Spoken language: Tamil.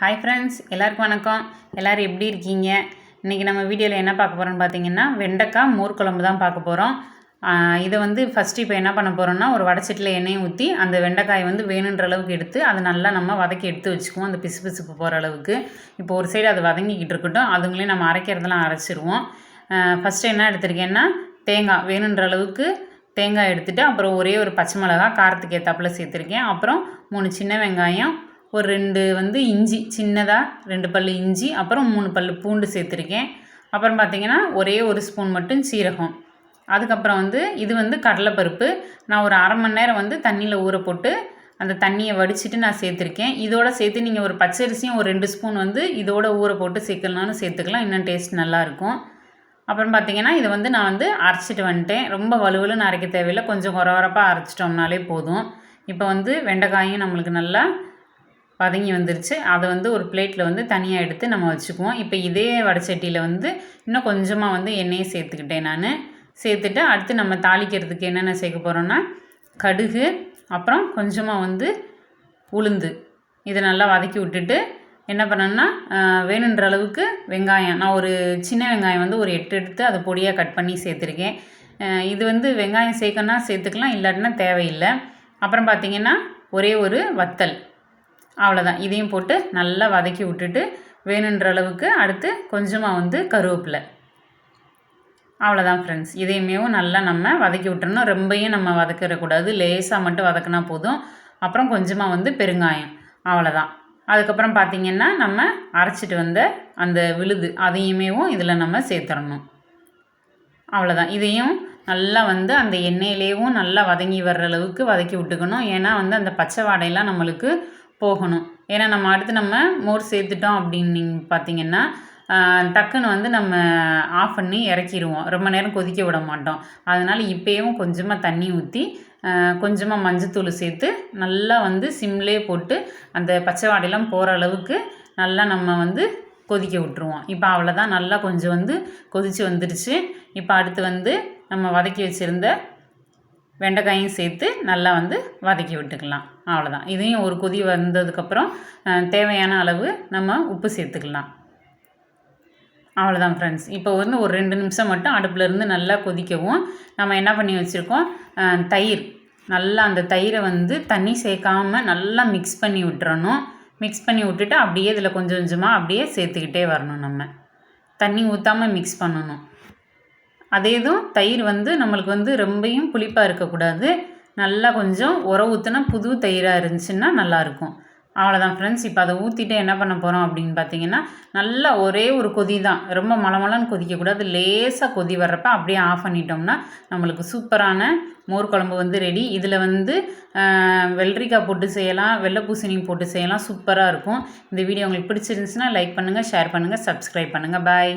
ஹாய் ஃப்ரெண்ட்ஸ் எல்லாருக்கும் வணக்கம். எல்லோரும் எப்படி இருக்கீங்க? இன்றைக்கி நம்ம வீடியோவில் என்ன பார்க்க போகிறோம்னு பார்த்தீங்கன்னா வெண்டைக்காய் மோர் குழம்பு தான் பார்க்க போகிறோம் இதை வந்து ஃபஸ்ட்டு இப்போ என்ன பண்ண போகிறோம்னா ஒரு வடைச்சட்டில் எண்ணெயை ஊற்றி அந்த வெண்டைக்காயை வந்து வேணுன்ற அளவுக்கு எடுத்து அதை நல்லா நம்ம வதக்கி எடுத்து வச்சுக்குவோம். அந்த பிசு பிசுப்பு போகிற அளவுக்கு. இப்போ ஒரு சைடு அது வதங்கிக்கிட்டு இருக்கட்டும். அதுங்களே நம்ம அரைக்கிறதெல்லாம் அரைச்சிருவோம். ஃபஸ்ட்டு என்ன எடுத்திருக்கேன்னா தேங்காய் வேணுன்ற அளவுக்கு தேங்காய் எடுத்துகிட்டு அப்புறம் ஒரே ஒரு பச்சை மிளகா காரத்துக்கு ஏற்றாப்புல சேர்த்துருக்கேன். அப்புறம் மூணு சின்ன வெங்காயம் ஒரு ரெண்டு வந்து இஞ்சி சின்னதாக ரெண்டு பல் இஞ்சி அப்புறம் மூணு பல் பூண்டு சேர்த்துருக்கேன். அப்புறம் பார்த்திங்கன்னா ஒரே ஒரு ஸ்பூன் மட்டும் சீரகம். அதுக்கப்புறம் வந்து இது வந்து கடலைப்பருப்பு. நான் ஒரு அரை மணி நேரம் வந்து தண்ணியில் ஊற போட்டு அந்த தண்ணியை வடிச்சிட்டு நான் சேர்த்துருக்கேன். இதோட சேர்த்து நீங்கள் ஒரு பச்சரிசியும் ஒரு ரெண்டு ஸ்பூன் வந்து இதோட ஊற போட்டு சேர்க்கலனாலும் சேர்த்துக்கலாம். இன்னும் டேஸ்ட் நல்லாயிருக்கும் அப்புறம் பார்த்திங்கன்னா இதை வந்து நான் வந்து அரைச்சிட்டு வந்துட்டேன். ரொம்ப வலுவலுன்னு அரைக்க தேவையில்லை. கொஞ்சம் குறவரப்பாக அரைச்சிட்டோம்னாலே போதும். இப்போ வந்து வெண்டைக்காயும் நம்மளுக்கு நல்லா வதங்கி வந்துருச்சு. அதை வந்து ஒரு பிளேட்டில் வந்து தனியாக எடுத்து நம்ம வச்சுக்குவோம். இப்போ இதே வடச்சட்டியில் வந்து இன்னும் கொஞ்சமாக வந்து எண்ணெயை சேர்த்துக்கிட்டேன் நான். சேர்த்துட்டு அடுத்து நம்ம தாளிக்கிறதுக்கு என்னென்ன சேர்க்க போகிறோன்னா கடுகு அப்புறம் கொஞ்சமாக வந்து உளுந்து. இதை நல்லா வதக்கி விட்டுட்டு என்ன பண்ணேன்னா வேணுன்ற அளவுக்கு வெங்காயம். நான் ஒரு சின்ன வெங்காயம் வந்து ஒரு எட்டு எடுத்து அதை பொடியாக கட் பண்ணி சேர்த்துருக்கேன். இது வந்து வெங்காயம் சேர்க்கணுன்னா சேர்த்துக்கலாம் இல்லாட்டினா தேவையில்லை. அப்புறம் பார்த்திங்கன்னா ஒரே ஒரு வத்தல். அவ்வளோதான் இதையும் போட்டு நல்லா வதக்கி விட்டுட்டு வேணுன்ற அளவுக்கு அடுத்து கொஞ்சமாக வந்து கருவேப்பிலை. அவ்வளோதான் ஃப்ரெண்ட்ஸ் இதையுமேவும் நல்லா நம்ம வதக்கி விட்டுறணும். ரொம்பையும் நம்ம வதக்கிடக்கூடாது. லேசாக மட்டும் வதக்கினா போதும். அப்புறம் கொஞ்சமாக வந்து பெருங்காயம். அவ்வளோதான் அதுக்கப்புறம் பார்த்திங்கன்னா நம்ம அரைச்சிட்டு வந்த அந்த விழுது அதையுமேவும் இதில் நம்ம சேர்த்துடணும். அவ்வளோதான் இதையும் நல்லா வந்து அந்த எண்ணெயிலேயும் நல்லா வதங்கி வர்ற அளவுக்கு வதக்கி விட்டுக்கணும். ஏன்னா வந்து அந்த பச்சை வாடையெல்லாம் நம்மளுக்கு போகணும். ஏன்னா நம்ம அடுத்து நம்ம மோர் சேர்த்துட்டோம் அப்படின்னு பார்த்தீங்கன்னா டக்குன்னு வந்து நம்ம ஆஃப் பண்ணி இறக்கிடுவோம் ரொம்ப நேரம் கொதிக்க விட மாட்டோம். அதனால் இப்போயும் கொஞ்சமாக தண்ணி ஊற்றி கொஞ்சமாக மஞ்சத்தூள் சேர்த்து நல்லா வந்து சிம்லே போட்டு அந்த பச்சை வாடையெல்லாம் போகிற அளவுக்கு நல்லா நம்ம வந்து கொதிக்க விட்ருவோம் இப்போ அவ்வளோதான் நல்லா கொஞ்சம் வந்து கொதித்து வந்துடுச்சு இப்போ அடுத்து வந்து நம்ம வதக்கி வச்சுருந்த வெண்டைக்காயும் சேர்த்து நல்லா வந்து வதக்கி விட்டுக்கலாம். அவ்வளோதான் இதையும் ஒரு கொதி வந்ததுக்கப்புறம் தேவையான அளவு நம்ம உப்பு சேர்த்துக்கலாம். அவ்வளோதான் ஃப்ரெண்ட்ஸ் இப்போ வந்து ஒரு ரெண்டு நிமிஷம் மட்டும் அடுப்பிலேருந்து நல்லா கொதிக்கவும் நம்ம என்ன பண்ணி வச்சுருக்கோம்? தயிர். நல்லா அந்த தயிரை வந்து தண்ணி சேர்க்காம நல்லா மிக்ஸ் பண்ணி விட்டுறணும். மிக்ஸ் பண்ணி விட்டுட்டு அப்படியே இதில் கொஞ்சம் கொஞ்சமாக அப்படியே சேர்த்துக்கிட்டே வரணும் நம்ம. தண்ணி ஊற்றாமல் மிக்ஸ் பண்ணணும். அதே இதுவும் தயிர் வந்து நம்மளுக்கு வந்து ரொம்பையும் புளிப்பாக இருக்கக்கூடாது. நல்லா கொஞ்சம் உர ஊற்றுனா புது தயிராக இருந்துச்சுன்னா நல்லாயிருக்கும். அவ்வளோதான் ஃப்ரெண்ட்ஸ் இப்போ அதை ஊற்றிட்டு என்ன பண்ண போகிறோம் அப்படின்னு பார்த்தீங்கன்னா நல்லா ஒரே ஒரு கொதி தான். ரொம்ப மலமலன்னு கொதிக்கக்கூடாது. லேசாக கொதி வர்றப்ப அப்படியே ஆஃப் பண்ணிட்டோம்னா நம்மளுக்கு சூப்பரான மோர் குழம்பு வந்து ரெடி இதில் வந்து வெள்ளரிக்காய் போட்டு செய்யலாம். வெள்ளை பூசணி போட்டு செய்யலாம். சூப்பராக இருக்கும். இந்த வீடியோ உங்களுக்கு பிடிச்சிருந்துச்சுன்னா லைக் பண்ணுங்கள் ஷேர் பண்ணுங்கள் சப்ஸ்கிரைப் பண்ணுங்கள் பாய்